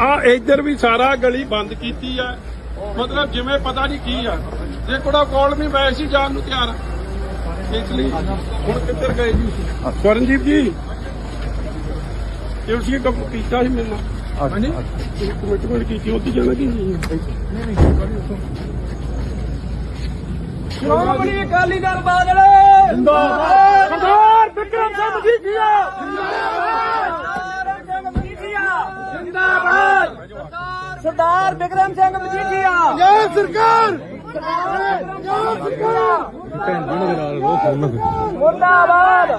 ਆ ਇੱਧਰ ਵੀ ਸਾਰਾ ਗਲੀ ਬੰਦ ਕੀਤੀ ਆ। ਮਤਲਬ ਜਿਵੇਂ ਪਤਾ ਨਹੀਂ ਕੀ ਆ। ਜੇ ਕੋੜਾ ਕੋਲ ਨਹੀਂ ਵੈਸੇ ਸੀ ਜਾਣ ਨੂੰ ਤਿਆਰ। ਇਸ ਲਈ ਹੁਣ ਕਿੱਧਰ ਗਏ ਜੀ ਸਵਰਨਜੀਤ ਜੀ। ਤੁਸੀਂ ਕੰਮ ਕੀਤਾ ਸੀ ਮੇਰੇ ਨਾਲ। ਹਾਂਜੀ? ਕਮਿਟਮੈਂਟ ਕੀਤੀ ਉੱਥੇ ਜਾਣਾ ਕਿ ਨਹੀਂ ਸ਼੍ਰੋਮਣੀ ਅਕਾਲੀ ਦਲ ਬਾਦਲ। ਜਿੰਦਾਬਾਦ। ਸਰਦਾਰ ਵਿਕਰਮ ਸਿੰਘ ਮਜੀਠੀਆ। ਜਿੰਦਾਬਾਦ ਸਿੰਘ ਮਜੀਠੀਆ ਜਿੰਦਾਬਾਦ ਸਰਦਾਰ ਵਿਕਰਮ ਸਿੰਘ ਮਜੀਠੀਆ। ਜੈ ਸਰਕਾਰ! ਮੁਰਦਾਬਾਦ।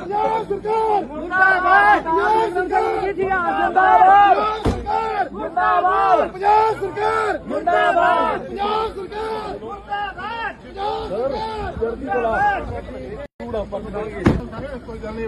ਮੁਰਦਾਬਾਦ। ਮਜੀਠੀਆ ਜਿੰਦਾਬਾਦ। ਮੁਰਦਾਬਾਦ। ਪੰਜਾਬ ਸਰਕਾਰ! ਮੁਰਦਾਬਾਦ। ਪੰਜਾਬ ਸਰਕਾਰ! ਮੁਰਦਾਬਾਦ। ਸਰਕਾਰ! ਨਹੀਂ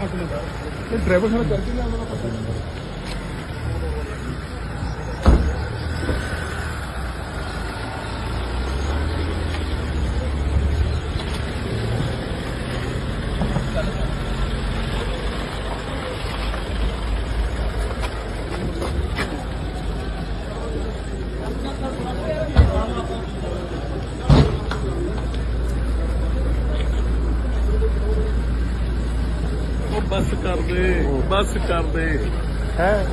ਇਹ ਡਰਾਈਵਰ ਨਾਲ ਕਰਕੇ ਲਿਆ ਪਤਾ ਬੱਸ ਕਰ ਦੇ ਬੱਸ ਕਰ ਦੇ। ਹੈ।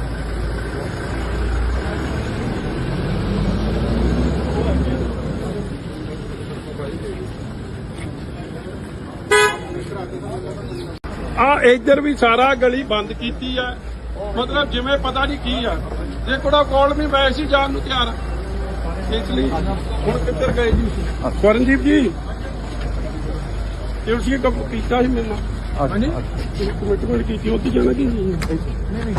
ਆ ਇੱਧਰ ਵੀ ਸਾਰਾ ਗਲੀ ਬੰਦ ਕੀਤੀ ਆ। ਮਤਲਬ ਜਿਵੇਂ ਪਤਾ ਨਹੀਂ ਕੀ ਆ। ਜੇ ਕੋੜਾ ਕੋਲ ਨਹੀਂ ਵੈਸੇ ਸੀ ਜਾਣ ਨੂੰ ਤਿਆਰ। ਇਸ ਲਈ ਹੁਣ ਕਿੱਧਰ ਗਏ ਜੀ? ਸਵਰਨਜੀਤ ਜੀ ਤੁਸੀਂ ਕੰਮ ਕੀਤਾ ਸੀ ਮੇਰੇ ਨਾਲ। ਹਾਂਜੀ ਕਮਿਟਮੈਂਟ ਕੀਤੀ ਉੱਥੇ ਜਾਣਾ ਕਿ ਨਹੀਂ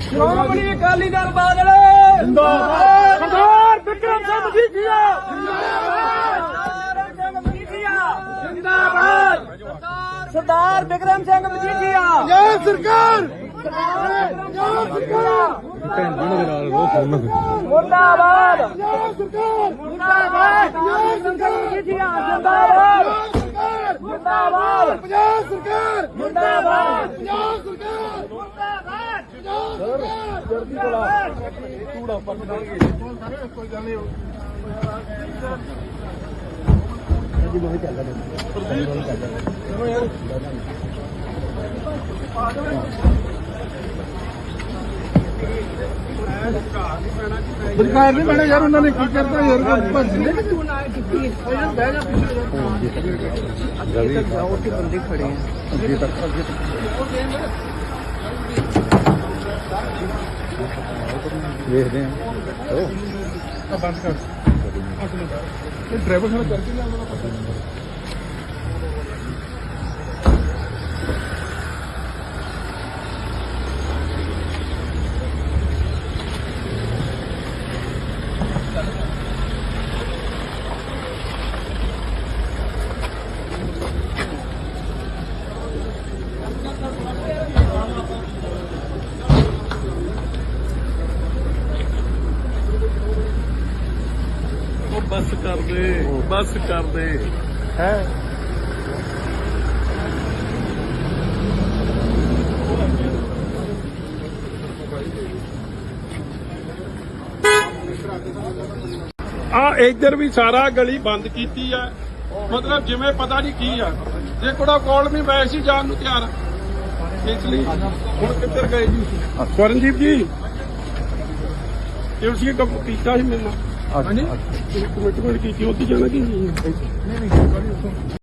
ਸ਼੍ਰੋਮਣੀ ਅਕਾਲੀ ਦਲ ਬਾਦਲ। ਜਿੰਦਾਬਾਦ। ਸਰਦਾਰ ਵਿਕਰਮ ਸਿੰਘ ਮਜੀਠੀਆ। ਜਿੰਦਾਬਾਦ। ਸਿੰਘ ਮਜੀਠੀਆ। ਜਿੰਦਾਬਾਦ ਸਰਦਾਰ ਵਿਕਰਮ ਸਿੰਘ ਮਜੀਠੀਆ। ਜੈ ਸਰਕਾਰ। ਭੈਣ ਜੀ ਦੇ ਨਾਲ ਰੋ ਫੋਨ ਮੁਰਦਾਬਾਦ। ਜੈ ਸਰਕਾਰ। ਮੁਰਦਾਬਾਦ। ਮਜੀਠੀਆ ਜਿੰਦਾਬਾਦ ਮੁਰਦਾਬਾਦ। ਪੰਜਾਬ ਸਰਕਾਰ। ਮੁਰਦਾਬਾਦ। ਪੰਜਾਬ ਸਰਕਾਰ। ਮੁਰਦਾਬਾਦ ਸਰਕਾਰ ਨਹੀਂ ਮੈਨੇ ਯਾਰ ਉਹਨਾਂ ਨੇ ਕੀ ਕਰਤਾ? ਯਾਰ ਭੱਜਦੇ ਰਵੀ। ਉੱਥੇ ਬੰਦੇ ਖੜੇ ਆ। ਅੱਗੇ ਤੱਕ ਅੱਗੇ ਤੱਕ। ਵੇਖਦੇ ਆ ਉਹ ਬੰਦ ਕਰ। ਇਹ ਡਰਾਈਵਰ ਨਾਲ ਕਰਕੇ ਲਿਆ ਉਹਨਾਂ ਪਤਾ ਬੱਸ ਕਰ ਦੇ ਬੱਸ ਕਰ ਦੇ। ਹੈ। ਆ ਇੱਧਰ ਵੀ ਸਾਰਾ ਗਲੀ ਬੰਦ ਕੀਤੀ ਆ। ਮਤਲਬ ਜਿਵੇਂ ਪਤਾ ਨਹੀਂ ਕੀ ਆ। ਜੇ ਕੋੜਾ ਕੋਲ ਨਹੀਂ ਵੈਸੇ ਸੀ ਜਾਣ ਨੂੰ ਤਿਆਰ। ਆ। ਇਸ ਲਈ ਹੁਣ ਕਿੱਧਰ ਗਏ ਜੀ? ਸਵਰਨਜੀਤ ਜੀ। ਤੁਸੀਂ ਕੰਮ ਕੀਤਾ ਸੀ ਮੇਰੇ ਨਾਲ। ਹਾਂਜੀ? ਕਮਿਟਮੈਂਟ ਕੀਤੀ ਉੱਥੇ ਜਾਣਾ ਕਿ? ਨਹੀਂ